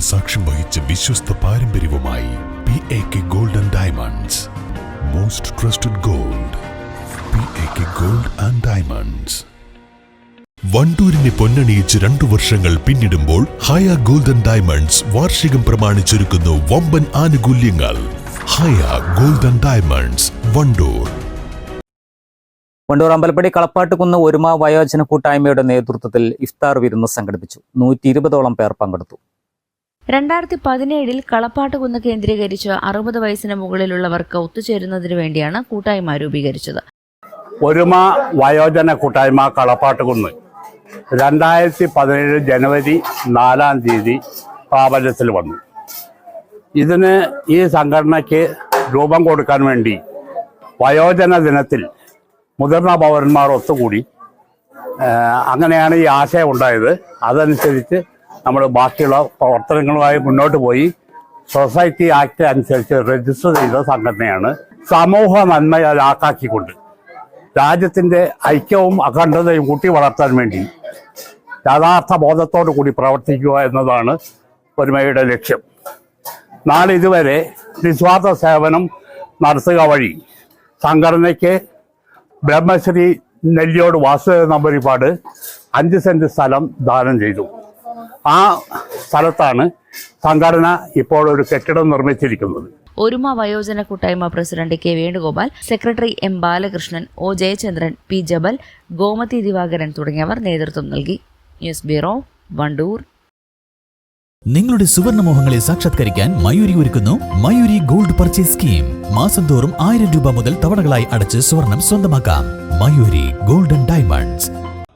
സാക്ഷ്യം വഹിച്ച വിശ്വസ്ത പാരമ്പര്യവുമായി P A K gold and diamonds most trusted gold P A K gold and diamonds വണ്ടൂരിനെ പൊന്നണിയിച്ച് രണ്ടു വർഷങ്ങൾ പിന്നിടുമ്പോൾ ഹയ ഗോൾഡൻ ഡയമണ്ട്സ് വാർഷികം പ്രമാണിച്ചൊരുക്കുന്നു വമ്പൻ ആനുകൂല്യങ്ങൾ. Haya golden diamonds Wandoor. Wandoor Ambalappadi Kalappattukunnu ഒരുമ വയോജന കൂട്ടായ്മയുടെ നേതൃത്വത്തിൽ ഇഫ്താർ വിരുന്ന് സംഘടിപ്പിച്ചു. നൂറ്റി ഇരുപതോളം പേർ പങ്കെടുത്തു. രണ്ടായിരത്തി പതിനേഴിൽ കളപ്പാട്ടുകുന്ന് കേന്ദ്രീകരിച്ച് അറുപത് വയസ്സിന് മുകളിലുള്ളവർക്ക് ഒത്തുചേരുന്നതിനു വേണ്ടിയാണ് കൂട്ടായ്മ രൂപീകരിച്ചത്. ഒരുമ വയോജന കൂട്ടായ്മ കളപ്പാട്ടുകുന്ന് രണ്ടായിരത്തി പതിനേഴ് ജനുവരി നാലാം തീയതി പ്രാബല്യത്തിൽ വന്നു. ഇതിന് ഈ സംഘടനയ്ക്ക് രൂപം കൊടുക്കാൻ വേണ്ടി വയോജന ദിനത്തിൽ മുതിർന്ന പൗരന്മാർ ഒത്തുകൂടി. അങ്ങനെയാണ് ഈ ആശയം ഉണ്ടായത്. അതനുസരിച്ച് നമ്മൾ ബാക്കിയുള്ള പ്രവർത്തനങ്ങളുമായി മുന്നോട്ട് പോയി. സൊസൈറ്റി ആക്ട് അനുസരിച്ച് രജിസ്റ്റർ ചെയ്ത സംഘടനയാണ്. സമൂഹ നന്മയാക്കാക്കിക്കൊണ്ട് രാജ്യത്തിന്റെ ഐക്യവും അഖണ്ഡതയും കൂട്ടി വളർത്താൻ വേണ്ടി യഥാർത്ഥ ബോധത്തോടു കൂടി പ്രവർത്തിക്കുക എന്നതാണ് ഒരുമയുടെ ലക്ഷ്യം. നാളെ ഇതുവരെ നിസ്വാർത്ഥ സേവനം നടത്തുക വഴി സംഘടനയ്ക്ക് ബ്രഹ്മശ്രീ നെല്ലിയോട് വാസുദേവ നമ്പരിപ്പാട് അഞ്ച് സെന്റ് സ്ഥലം ദാനം ചെയ്തു. ആ സ്ഥലത്താണ് സംഘടന ഇപ്പോൾ ഒരു കെട്ടിടം നിർമ്മിച്ചിരിക്കുന്നത്. ഒരുമ വയോജന കൂട്ടായ്മ president K Venugopal secretary M Balakrishnan O Jayachandran P Jabal Gomathi Divakaran തുടങ്ങിയവർ നേതൃത്വം നൽകി. News bureau Wandoor. നിങ്ങളുടെ സുവർണമോഹങ്ങളെ സാക്ഷാത്കരിക്കാൻ മയൂരി ഒരുക്കുന്നു മയൂരി ഗോൾഡ് പർച്ചേസ് സ്കീം. മാസം തോറും ആയിരം രൂപ മുതൽ തവണകളായി അടച്ച് സ്വർണം സ്വന്തമാക്കാം. Mayuri golden diamonds.